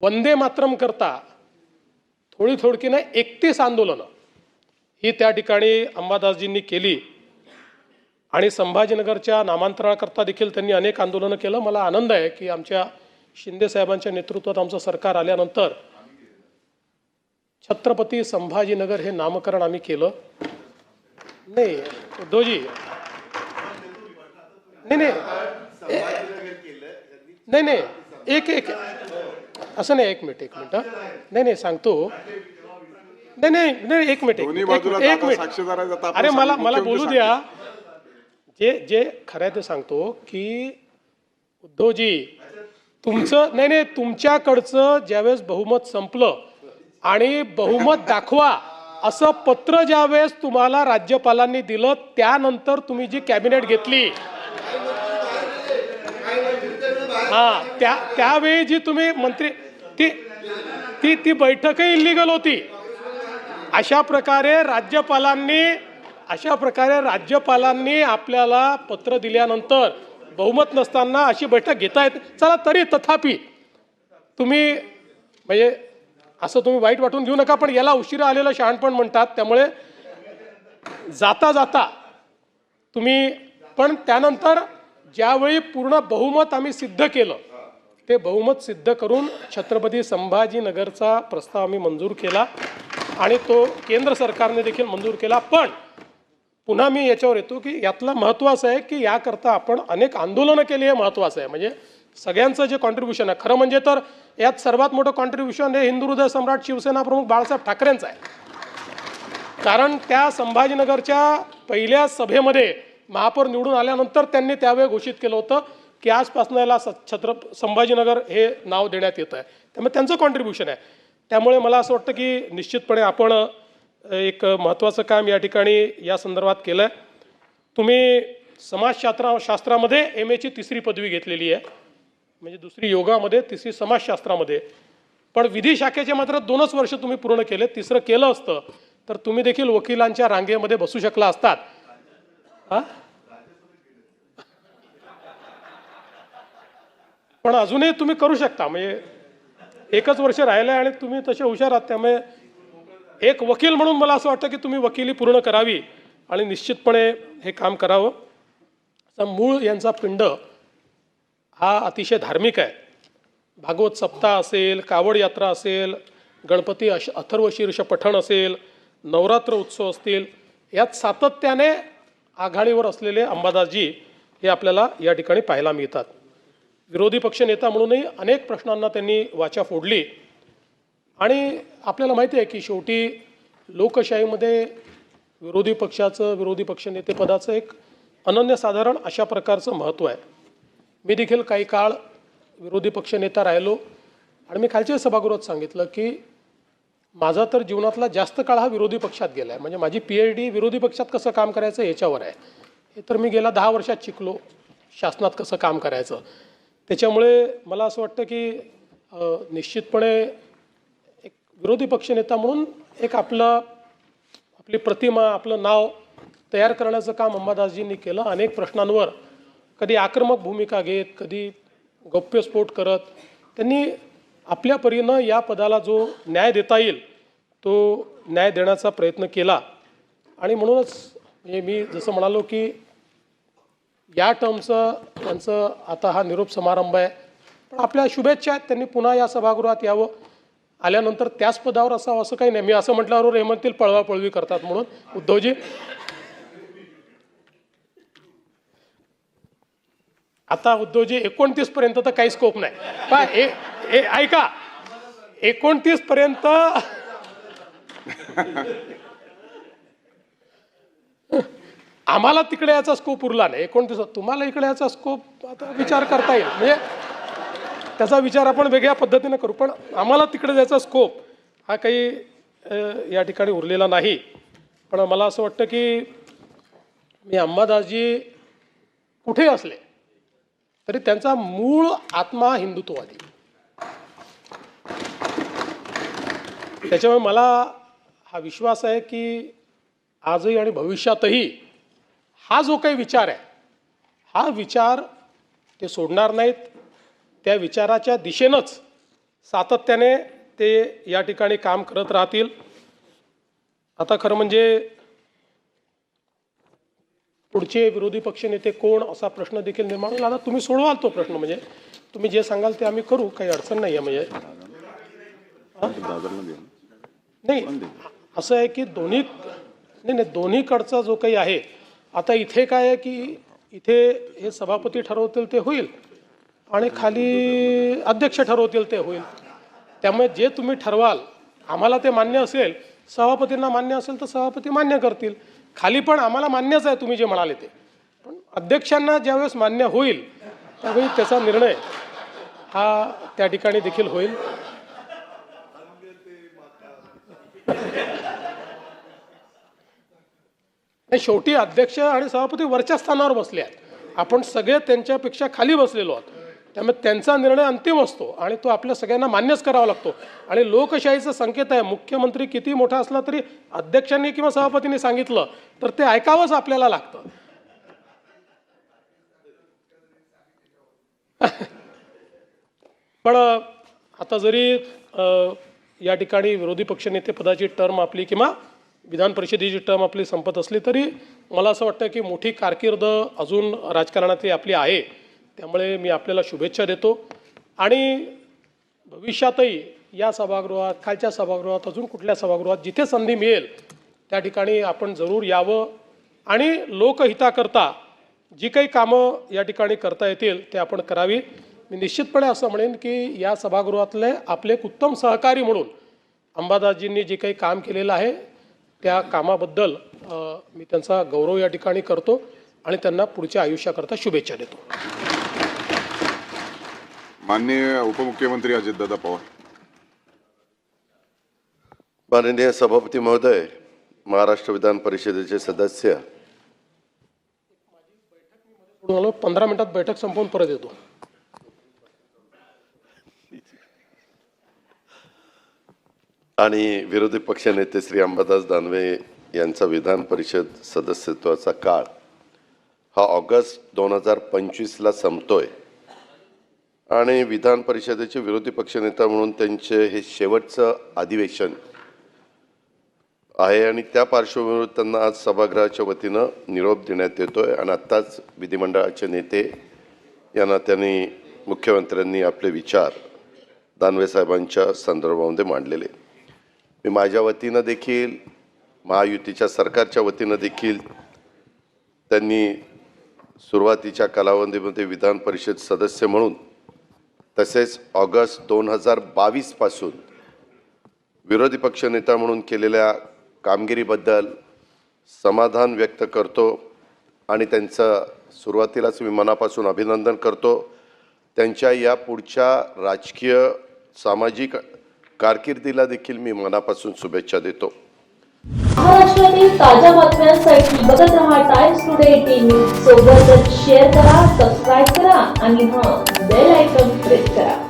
वंदे मातरम करता थोडी थोडकी नाही एकतीस आंदोलनं ही त्या ठिकाणी अंबादासजींनी केली. आणि संभाजीनगरच्या नामांतराकरता देखील त्यांनी अनेक आंदोलनं केलं. मला आनंद आहे की आमच्या शिंदे साहेबांच्या नेतृत्वात आमचं सरकार आल्यानंतर छत्रपती संभाजीनगर हे नामकरण आम्ही केलं. नाही उद्धवजी. नाही नाही. नाही नाही. एक एक. असं नाही एक मिनिट एक मिनिट. नाही नाही सांगतो. नाही नाही नाही एक मिनिट एक मिनिट, अरे मला मला बोलू द्या. जे जे खरं ते सांगतो की उद्धवजी तुमचं नाही नाही तुमच्याकडचं ज्यावेळेस बहुमत संपलं आणि बहुमत दाखवा असं पत्र ज्यावेळेस तुम्हाला राज्यपालांनी दिलं त्यानंतर तुम्ही जी कॅबिनेट घेतली हा. त्या त्यावेळी जी तुम्ही मंत्री ती ती ती बैठकही इलिगल होती. अशा प्रकारे राज्यपालांनी अशा प्रकारे राज्यपालांनी आपल्याला पत्र दिल्यानंतर बहुमत नसताना अशी बैठक घेता येत चला तरी तथापि तुम्ही म्हणजे असं तुम्ही वाईट वाटून घेऊ नका पण याला उशिरा आलेलं शहाणपण म्हणतात त्यामुळे जाता जाता तुम्ही पण त्यानंतर ज्यावेळी पूर्ण बहुमत आम्ही सिद्ध केलं ते बहुमत सिद्ध करून छत्रपती संभाजीनगरचा प्रस्ताव आम्ही मंजूर केला आणि तो केंद्र सरकारने देखील मंजूर केला. पण पुन्हा मी याच्यावर येतो की यातलं महत्त्वाचं आहे की याकरता आपण अनेक आंदोलनं केली हे महत्त्वाचं आहे. म्हणजे सगळ्यांचं जे कॉन्ट्रीब्युशन आहे खरं म्हणजे तर यात सर्वात मोठं कॉन्ट्रीब्युशन हे हिंदू हृदय सम्राट शिवसेना प्रमुख बाळासाहेब ठाकरेंचं आहे. कारण त्या संभाजीनगरच्या पहिल्या सभेमध्ये महापौर निवडून आल्यानंतर त्यांनी त्यावेळी घोषित केलं होतं की आजपासून याला स- छत्र संभाजीनगर हे नाव देण्यात येतं आहे. त्यामुळे त्यांचं कॉन्ट्रीब्युशन आहे. त्यामुळे मला असं वाटतं की निश्चितपणे आपण एक महत्त्वाचं काम या ठिकाणी या संदर्भात केलं आहे तुम्ही समाजशास्त्रा शास्त्रामध्ये एम एची तिसरी पदवी घेतलेली आहे. म्हणजे दुसरी योगामध्ये तिसरी समाजशास्त्रामध्ये. पण विधी शाखेचे मात्र दोनच वर्ष तुम्ही पूर्ण केले. तिसरं केलं असतं. तर तुम्ही देखील वकिलांच्या रांगेमध्ये बसू शकला असतात. पण अजूनही तुम्ही करू शकता म्हणजे एकच वर्ष राहिलं आहे आणि तुम्ही तसे हुशार आहात त्यामुळे एक वकील म्हणून मला असं वाटतं की तुम्ही वकिली पूर्ण करावी आणि निश्चितपणे हे काम करावं. आता मूळ यांचा पिंड हा अतिशय धार्मिक आहे. भागवत सप्ताह असेल कावड यात्रा असेल गणपती अश अथर्वशीर्ष पठण असेल नवरात्र उत्सव असतील यात सातत्याने आघाडीवर असलेले अंबादासजी हे आपल्याला या ठिकाणी पाहायला मिळतात. विरोधी पक्षनेता म्हणूनही अनेक प्रश्नांना त्यांनी वाचा फोडली. आणि आपल्याला माहिती आहे की शेवटी लोकशाहीमध्ये विरोधी पक्षाचं विरोधी पक्षनेतेपदाचं एक अनन्यसाधारण अशा प्रकारचं महत्त्व आहे. मी देखील काही काळ विरोधी पक्षनेता राहिलो आणि मी खालच्या सभागृहात सांगितलं की माझा तर जीवनातला जास्त काळ हा विरोधी पक्षात गेला आहे म्हणजे माझी पी एच डी विरोधी पक्षात कसं काम करायचं याच्यावर आहे. हे तर मी गेल्या दहा वर्षात शिकलो शासनात कसं काम करायचं. त्याच्यामुळे मला असं वाटतं की निश्चितपणे एक विरोधी पक्षनेता म्हणून एक आपलं आपली प्रतिमा आपलं नाव तयार करण्याचं काम अंबादासजींनी केलं. अनेक प्रश्नांवर कधी आक्रमक भूमिका घेत कधी गौप्यस्फोट करत त्यांनी आपल्या परीनं या पदाला जो न्याय देता येईल तो न्याय देण्याचा प्रयत्न केला. आणि म्हणूनच म्हणजे मी जसं म्हणालो की या टर्मचं त्यांचं आता हा निरोप समारंभ आहे. पण आपल्या शुभेच्छा आहेत त्यांनी पुन्हा या सभागृहात यावं. आल्यानंतर त्याच पदावर असावं असं काही नाही. मी असं म्हटल्यावर हे म्हणतील पळवापळवी करतात म्हणून. उद्धवजी. आता उद्धवजी एकोणतीस पर्यंत तर काही स्कोप नाही. पहा, ए ऐका. एकोणतीस पर्यंत आम्हाला तिकडे याचा स्कोप उरला नाही. एकोणतीस तुम्हाला इकडे याचा स्कोप आता विचार करता येईल. म्हणजे त्याचा विचार आपण वेगळ्या पद्धतीने करू. पण आम्हाला तिकडे जायचा स्कोप हा काही या ठिकाणी उरलेला नाही. पण मला असं वाटतं की मी अंबादासजी कुठे असले तरी त्यांचा मूळ आत्मा हिंदुत्ववादी. त्याच्यामुळे मला हा विश्वास आहे की आजही आणि भविष्यातही हा जो काही विचार आहे हा विचार ते सोडणार नाहीत. त्या विचाराच्या दिशेनंच सातत्याने ते या ठिकाणी काम करत राहतील. आता खरं म्हणजे पुढचे विरोधी पक्षनेते कोण असा प्रश्न देखील निर्माण होईल? आता तुम्ही सोडवाल तो प्रश्न. म्हणजे तुम्ही जे सांगाल ते आम्ही करू काही अडचण नाही आहे म्हणजे नाही असं आहे की दोन्ही नाही नाही दोन्हीकडचा जो काही आहे आता इथे काय आहे की इथे हे सभापती ठरवतील ते होईल आणि खाली अध्यक्ष ठरवतील ते होईल. त्यामुळे जे तुम्ही ठरवाल आम्हाला ते मान्य असेल सभापतींना मान्य असेल तर सभापती मान्य करतील. खाली पण आम्हाला मान्यच आहे तुम्ही जे म्हणाले ते. पण अध्यक्षांना ज्यावेळेस मान्य होईल त्यावेळी त्याचा निर्णय हा त्या ठिकाणी देखील होईल. नाही शेवटी अध्यक्ष आणि सभापती वरच्या स्थानावर बसले आहेत. आपण सगळे त्यांच्यापेक्षा खाली बसलेलो आहोत. त्यामुळे त्यांचा निर्णय अंतिम असतो आणि तो आपल्या सगळ्यांना मान्यच करावा लागतो. आणि लोकशाहीचा संकेत आहे मुख्यमंत्री किती मोठा असला तरी अध्यक्षांनी किंवा सभापतींनी सांगितलं तर ते ऐकावंच आपल्याला लागतं. पण आता जरी या ठिकाणी विरोधी पक्षनेते पदाची टर्म आपली किंवा विधान परिषदेची टर्म आपली संपत असली तरी मला असं वाटतं की मोठी कारकीर्द अजून राजकारणातली आपली आहे. त्यामुळे मी आपल्याला शुभेच्छा देतो. आणि भविष्यातही या सभागृहात कालच्या सभागृहात अजून कुठल्या सभागृहात जिथे संधी मिळेल त्या ठिकाणी आपण जरूर यावं. आणि लोकहिताकरता जी काही कामं या ठिकाणी करता येतील ते आपण करावी. मी निश्चितपणे असं म्हणेन की या सभागृहातले आपले एक उत्तम सहकारी म्हणून अंबादासजींनी जे काही काम केलेलं आहे त्या कामाबद्दल मी त्यांचा गौरव या ठिकाणी करतो आणि त्यांना पुढच्या आयुष्याकरता शुभेच्छा देतो. माननीय उपमुख्यमंत्री अजितदादा पवार. माननीय सभापती महोदय महाराष्ट्र विधान परिषदेचे सदस्य. पंधरा मिनिटात बैठक संपवून परत येतो. आणि विरोधी पक्षनेते श्री अंबादास दानवे यांचा विधान परिषद सदस्यत्वाचा काळ हा ऑगस्ट दोन हजार पंचवीसला संपतोय. आणि विधान परिषदेचे विरोधी पक्षनेता म्हणून त्यांचे हे शेवटचं अधिवेशन आहे आणि त्या पार्श्वभूमीवर त्यांना आज सभागृहाच्या वतीनं निरोप देण्यात येतोय आणि आत्ताच विधिमंडळाचे नेते यांना त्यांनी मुख्यमंत्र्यांनी आपले विचार दानवे साहेबांच्या संदर्भामध्ये मांडलेले. मी माझ्या वतीनं देखील महायुतीच्या सरकारच्या वतीनं देखील त्यांनी सुरुवातीच्या कालावधीमध्ये विधान परिषद सदस्य म्हणून तसेच ऑगस्ट दोन हजार बावीसपासून विरोधी पक्षनेता म्हणून केलेल्या कामगिरीबद्दल समाधान व्यक्त करतो आणि त्यांचं सुरुवातीलाच मी मनापासून अभिनंदन करतो. त्यांच्या या पुढच्या राजकीय सामाजिक कारकिर्दीला देखील मी मनापासून शुभेच्छा देतो. महाराष्ट्रातील ताज्या बातम्यांसाठी बघत रहा टाइम्स टुडे टीव्ही सोबतच शेअर करा सबस्क्राईब करा आणि हा बेल आयकॉन प्रेस करा.